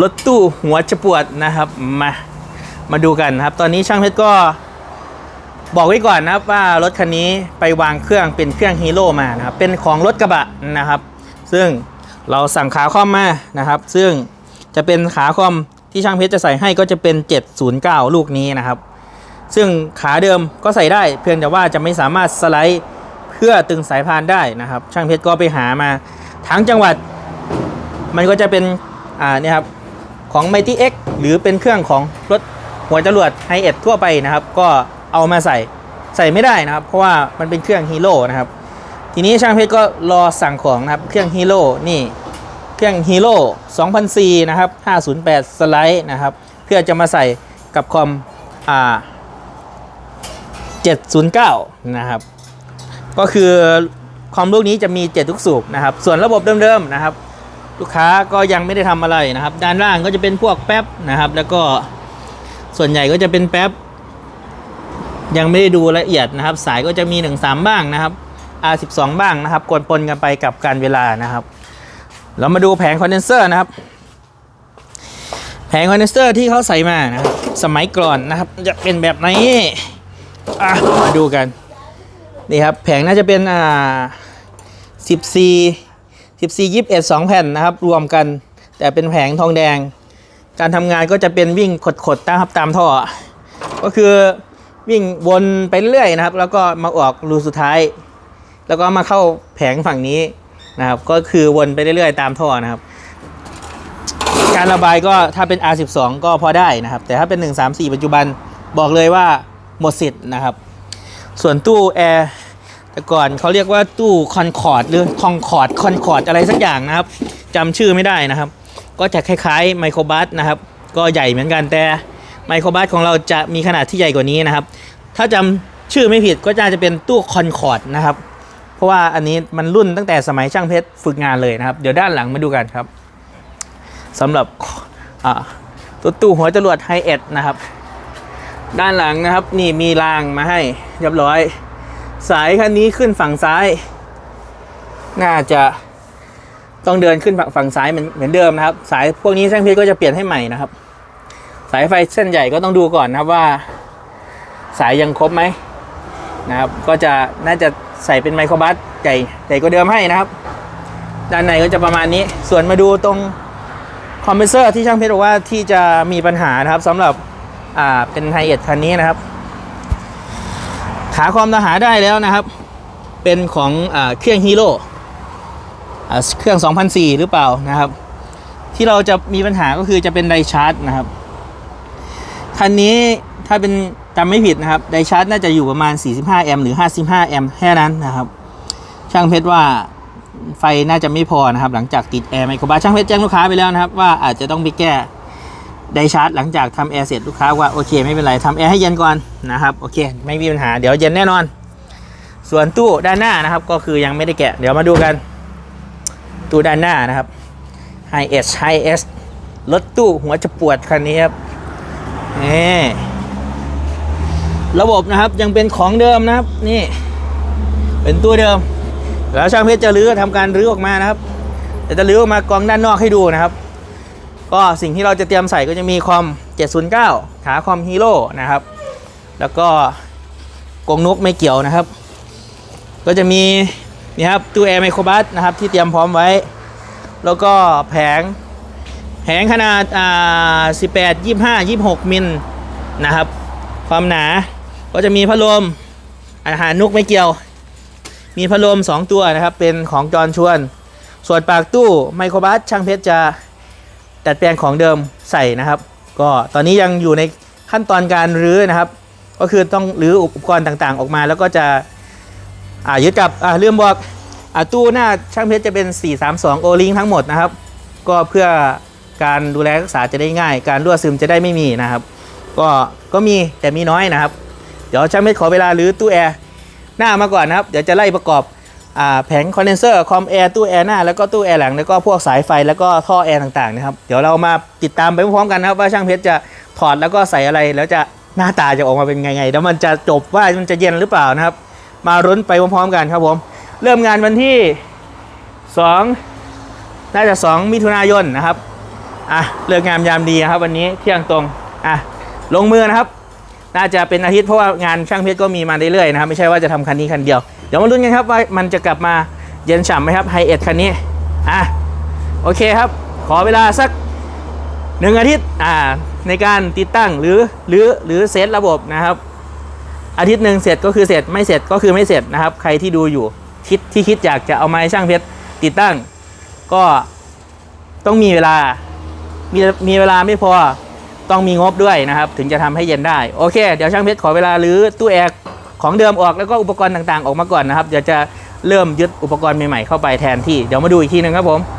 รถตู้หัวจะปวดนะครับมามาดูกันนะครับ ตอนนี้ช่างเพชรก็บอกไว้ก่อนนะครับว่ารถคันนี้ไปวางเครื่องเป็นเครื่องฮีโร่มานะครับเป็นของรถกระบะนะครับ ซึ่งเราสั่งขาคอมมานะครับ ซึ่งจะเป็นขาคอมที่ช่างเพชรจะใส่ให้ก็จะเป็น 709 ลูกนี้นะครับ ซึ่งขาเดิมก็ใส่ได้ เพียงแต่ว่าจะไม่สามารถสไลด์เพื่อตึงสายพานได้นะครับ ช่างเพชรก็ไปหามาทั้งจังหวัด มันก็จะเป็นอ่าเนี่ยครับ ของ Mighty X หรือเป็นเครื่องของรถหัวจรวดไฮเอ็ดทั่วไปนะครับ ก็เอามาใส่ใส่ไม่ได้นะครับ เพราะว่ามันเป็นเครื่องฮีโร่นะครับ ทีนี้ช่างเพชรก็รอสั่งของนะครับ เครื่องฮีโร่นี่เครื่องฮีโร่2004นะครับ 508 สไลด์นะครับ เพื่อจะมาใส่กับคอมอ่า709 นะครับ ก็คือคอมลูกนี้จะมี 7 ทุกสูบนะครับ ส่วนระบบเดิมๆนะครับ ลูกค้าก็ยังไม่ได้ทำอะไรนะครับ ด้านล่างก็จะเป็นพวกแป๊บนะครับ แล้วก็ส่วนใหญ่ก็จะเป็นแป๊บ ยังไม่ได้ดูละเอียดนะครับ สายก็จะมี1 3บ้างนะครับ R12 บ้างนะครับกวนปนกันไปกับการเวลานะครับ เรามาดูแผงคอนเดนเซอร์นะครับ แผงคอนเดนเซอร์ที่เขาใส่มานะครับสมัยก่อนนะครับ จะเป็นแบบนี้อะมาดูกันนี่ครับแผงน่าจะเป็นอ่า14 14 21 2 แผ่นนะครับ รวมกัน แต่เป็นแผงทองแดง การทำงานก็จะเป็นวิ่งขดๆนะครับตามท่อ ก็คือวิ่งวนไปเรื่อยนะครับ แล้วก็มาออกรูสุดท้าย แล้วก็มาเข้าแผงฝั่งนี้นะครับ ก็คือวนไปเรื่อยๆ ตามท่อนะครับ การระบายก็ถ้าเป็น R12 ก็พอได้นะครับ แต่ถ้าเป็น 134 ปัจจุบันบอกเลยว่าหมดสิทธิ์นะครับ ส่วนตู้แอร์ แต่ก่อนเขาเรียกว่าตู้คอนคอร์ดหรือคองคอร์ดคอนคอร์ดอะไรสักอย่างนะครับจำชื่อไม่ได้นะครับ ก็จะคล้ายๆไมโครบัสนะครับ ก็ใหญ่เหมือนกันแต่ไมโครบัสของเราจะมีขนาดที่ใหญ่กว่านี้นะครับ ถ้าจำชื่อไม่ผิดก็จะจะเป็นตู้คอนคอร์ดนะครับ เพราะว่าอันนี้มันรุ่นตั้งแต่สมัยช่างเพชรฝึกงานเลยนะครับ เดี๋ยวด้านหลังมาดูกันครับสำหรับตัวตู้หัวจรวดไฮเอ็ดนะครับ ด้านหลังนะครับนี่มีรางมาให้เรียบร้อย สายคันนี้ขึ้นฝั่งซ้าย น่าจะต้องเดินขึ้นฝั่งฝั่งซ้ายเหมือนเหมือนเดิมนะครับ สายพวกนี้ช่างเพชรก็จะเปลี่ยนให้ใหม่นะครับ สายไฟเส้นใหญ่ก็ต้องดูก่อนนะครับว่า สายยังครบไหมนะครับ ก็จะน่าจะใส่เป็นไมโครบัสใหญ่ใหญ่กว่าเดิมให้นะครับ ด้านในก็จะประมาณนี้ ส่วนมาดูตรงคอมเพรสเซอร์ที่ช่างเพชรบอกว่าที่จะมีปัญหานะครับสำหรับอ่าเป็นไฮเอ็ดคันนี้นะครับ ขาคอมเราหาได้แล้วนะครับ เป็นของอเครื่องฮีโร่เครื่อง 2004 หรือเปล่านะครับ ที่เราจะมีปัญหาก็คือจะเป็นไดชาร์จนะครับคันนี้ถ้าเป็นจำไม่ผิดนะครับไดชาร์จน่าจะอยู่ประมาณ 45 แอมป์หรือ 55 แอมป์แค่นั้นนะครับ ช่างเพชรว่าไฟน่าจะไม่พอนะครับ หลังจากติดแอร์ไมโครบัสช่างเพชรแจ้งลูกค้าไปแล้วนะครับ ว่าอาจจะต้องไปแก้ ได้ชาร์จหลังจากทำแอร์เสร็จลูกค้าว่าโอเคไม่เป็นไรทำแอร์ให้เย็นก่อนนะครับโอเคไม่มีปัญหาเดี๋ยวเย็นแน่นอน ส่วนตู้ด้านหน้านะครับก็คือยังไม่ได้แกะ เดี๋ยวมาดูกัน ตู้ด้านหน้านะครับ High S High S รถตู้หัวจะปวดคันนี้ครับนี่ระบบนะครับยังเป็นของเดิมนะครับนี่ เป็นตู้เดิม แล้วช่างเพชรจะรื้อทำการรื้อออกมานะครับเดี๋ยวจะรื้อออกมากองด้านนอกให้ดูนะครับ ก็สิ่งที่เราจะเตรียมใส่ก็จะมีคอม 709 ขาคอมฮีโร่นะครับ แล้วก็กงนกไม่เกี่ยวนะครับ ก็จะมีนี่ครับตู้แอร์ไมโครบัสนะครับที่เตรียมพร้อมไว้ แล้วก็แผงแผงขนาดอ่า18 25 26 มิลนะครับ ความหนาก็จะมีพัดลมอาหารนกไม่เกี่ยว มีพัดลม2ตัวนะครับเป็นของจอนชวน ส่วนปากตู้ไมโครบัสช่างเพชรจะ ดัดแปลงของเดิมใส่นะครับ ก็ตอนนี้ยังอยู่ในขั้นตอนการรื้อนะครับ ก็คือต้องรื้ออุปกรณ์ต่างๆ ออกมา แล้วก็จะอ่ายึดกับอ่าเรื่องบอกอ่าตู้หน้าช่างเพชรจะเป็น 432 โอลิงทั้งหมดนะครับ ก็เพื่อการดูแลรักษาจะได้ง่าย การรั่วซึมจะได้ไม่มีนะครับ ก็ก็มีแต่มีน้อยนะครับ เดี๋ยวช่างเพชรขอเวลารื้อตู้แอร์หน้ามาก่อนนะครับ เดี๋ยวจะไล่ประกอบ แผงคอนเดนเซอร์คอมแอร์ตู้แอร์หน้าแล้วก็ตู้แอร์หลังแล้วก็พวกสายไฟแล้วก็ท่อแอร์ต่างๆนะครับเดี๋ยวเรามาติดตามไปพร้อมๆกันนะครับว่าช่างเพชรจะถอดแล้วก็ใส่อะไรแล้วจะหน้าตาจะออกมาเป็นไงๆแล้วมันจะจบว่ามันจะเย็นหรือเปล่านะครับ มารุ้นไปพร้อมๆกันครับผม เริ่มงานวันที่ 2 น่าจะ 2 มิถุนายนนะครับอะเลิกงามยามดีครับ วันนี้เที่ยงตรงอะลงมือนะครับ น่าจะเป็นอาทิตย์เพราะว่างานช่างเพชรก็มีมาเรื่อยๆนะครับ ไม่ใช่ว่าจะทำคันนี้คันเดียว เดี๋ยวมาลุ้นกันครับว่ามันจะกลับมาเย็นฉ่ำไหมครับไฮเอ็ดคันนี้อะโอเคครับ ขอเวลาสักหนึ่งอาทิตย์อ่าในการติดตั้งหรือหรือหรือเซตระบบนะครับ อาทิตย์หนึ่งเสร็จก็คือเสร็จไม่เสร็จก็คือไม่เสร็จนะครับ ใครที่ดูอยู่คิดที่คิดอยากจะเอาไม้ช่างเพชรติดตั้ง ก็ต้องมีเวลามีมีเวลาไม่พอต้องมีงบด้วยนะครับ ถึงจะทำให้เย็นได้ โอเค เดี๋ยวช่างเพชรขอเวลาหรือตู้แอร์ ของเดิมออกแล้วก็อุปกรณ์ต่างๆ ออกมาก่อนนะครับเดี๋ยวจะเริ่มยึดอุปกรณ์ใหม่ๆเข้าไปแทนที่เดี๋ยวมาดูอีกทีหนึงครับผม